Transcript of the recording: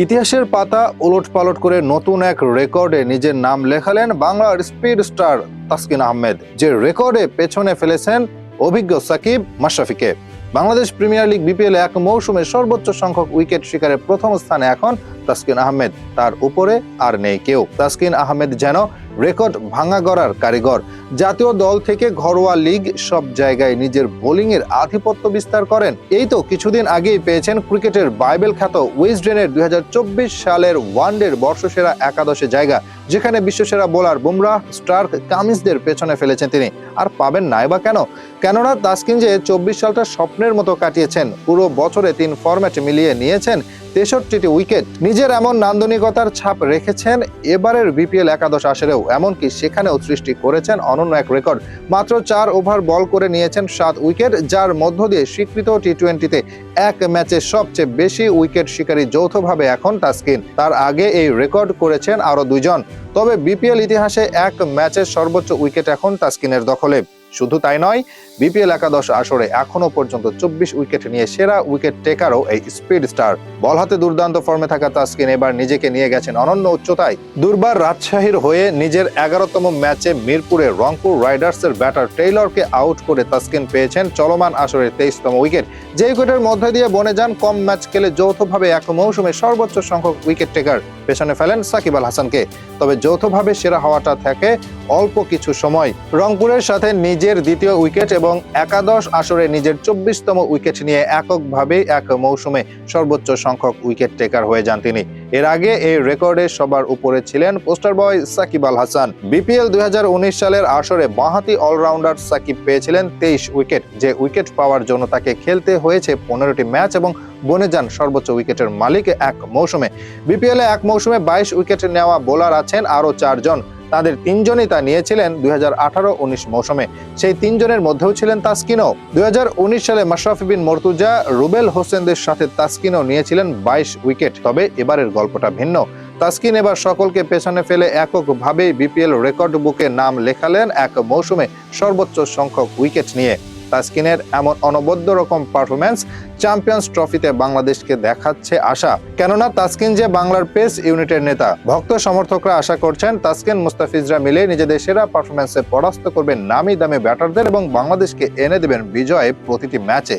ইতিহাসের পাতা ওলট পালট করে নতুন এক রেকর্ডে নিজের নাম লেখালেন বাংলার স্পিড স্টার তাসকিন আহমেদ, যে রেকর্ডে পেছনে ফেলেছেন অভিজ্ঞ সাকিব মাশরাফিকে। বাংলাদেশ প্রিমিয়ার লিগ বিপিএল এক মৌসুমে সর্বোচ্চ সংখ্যক উইকেট শিকারে প্রথম স্থানে এখন তাসকিন আহমেদ তার উপরে আর নেই কেউ। তাসকিন আহমেদ যেন রেকর্ড ভাঙা গড়ার কারিগর। জাতীয় দল থেকে ঘরোয়া লিগ সব জায়গায় নিজের বোলিং এর আধিপত্য বিস্তার করেন। এই তো কিছুদিন আগেই পেয়েছেন ক্রিকেটের বাইবেল খ্যাত উইজডেনের দু হাজার চব্বিশ সালের ওয়ানডের বর্ষসেরা একাদশে জায়গা, যেখানে বিশ্বসেরা বোলার বুমরাহ, স্টার্ক কামিজদের পেছনে ফেলেছেন তিনি। আর পাবেন নাই বা কেন? কেননা তাসকিন যে চব্বিশ সালটা স্বপ্নের মতো কাটিয়েছেন, পুরো বছরে তিন ফরম্যাট মিলিয়ে নিয়েছেন তেষট্টিটি উইকেট নিজের এমন নান্দনিকতার ছাপ রেখেছেন এবারের বিপিএল একাদশ আসরেও, এমনকি সেখানেও সৃষ্টি করেছেন অনন্য এক রেকর্ড। মাত্র চার ওভার বল করে নিয়েছেন সাত উইকেট, যার মধ্য দিয়ে স্বীকৃত টি টোয়েন্টিতে এক ম্যাচে সবচেয়ে বেশি উইকেট শিকারী যৌথভাবে এখন তাসকিন। তার আগে এই রেকর্ড করেছেন আরও দুজন তবে বিপিএল ইতিহাসে এক ম্যাচের সর্বোচ্চ উইকেট এখন তাসকিনের দখলে। শুধু তাই নয়, বিপিএল একাদশ আসরে এখনও পর্যন্ত চব্বিশ উইকেট নিয়ে সেরা উইকেট টেকারও এই স্পিড স্টার। বল হাতে দুর্দান্ত ফর্মে থাকা তাসকিন এবার নিজেকে নিয়ে গেছেন অনন্য উচ্চতায়। দুর্বার রাজশাহীর হয়ে নিজের এগারোতম ম্যাচে মিরপুরে রংপুর রাইডার্সের ব্যাটার টেইলরকে আউট করে তাসকিন পেয়েছেন চলমান আসরের তেইশতম উইকেট। যে উইকেটের মধ্যে দিয়ে বনে যান, কম ম্যাচ খেলে যৌথভাবে এক মৌসুমে সর্বোচ্চ সংখ্যক উইকেট টেকার পেছনে ফেলেন সাকিব আল হাসানকে। তবে যৌথভাবে সেরা হওয়াটা থাকে অল্প কিছু সময়। রংপুরের সাথে নিজের দ্বিতীয় উইকেট এবং একাদশ আসরে নিজের চব্বিশতম উইকেট নিয়ে এককভাবে এক মৌসুমে সর্বোচ্চ সংখ্যক উইকেট টেকার হয়ে যান তিনি। এর আগে এই রেকর্ডে সবার উপরে ছিলেন poster boy Shakib Al Hasan. BPL দু হাজার উনিশ সালের আসরে বাঁহাতি অলরাউন্ডার সাকিব পেয়েছিলেন তেইশ উইকেট। যে উইকেট পাওয়ার জন্য তাকে খেলতে হয়েছে পনেরোটি ম্যাচ এবং বনে যান সর্বোচ্চ উইকেটের মালিক এক মৌসুমে। বিপিএল এক মৌসুমে বাইশ উইকেট নেওয়া বোলার আছেন আরও চারজন। তাদের তিনজনই তা নিয়েছিলেন দুই হাজার আঠারো উনিশ মৌসুমে। সেই তিনজনের মধ্যেও ছিলেন তাসকিনও। দুই সালে মাশরাফি বিন মর্তুজা রুবেল হোসেনদের সাথে তাসকিনও নিয়েছিলেন বাইশ উইকেট। তবে এবারের গল্পটা ভিন্ন। তাসকিন এবার সকলকে পেছনে ফেলে এককভাবেই বিপিএল রেকর্ড বুকে নাম লেখালেন এক মৌসুমে সর্বোচ্চ সংখ্যক উইকেট নিয়ে। তাসকিনের এমন অনবদ্য রকম পারফরমেন্স চ্যাম্পিয়ন্স ট্রফিতে বাংলাদেশকে দেখাচ্ছে আশা। কেননা তাসকিন যে বাংলার পেস ইউনিটের নেতা, ভক্ত সমর্থকরা আশা করছেন তাসকিন মুস্তাফিজরা মিলে নিজেদের সেরা পারফরমেন্সে পরাস্ত করবেন নামি দামি ব্যাটারদের এবং বাংলাদেশকে এনে দেবেন বিজয়ে প্রতিটি ম্যাচে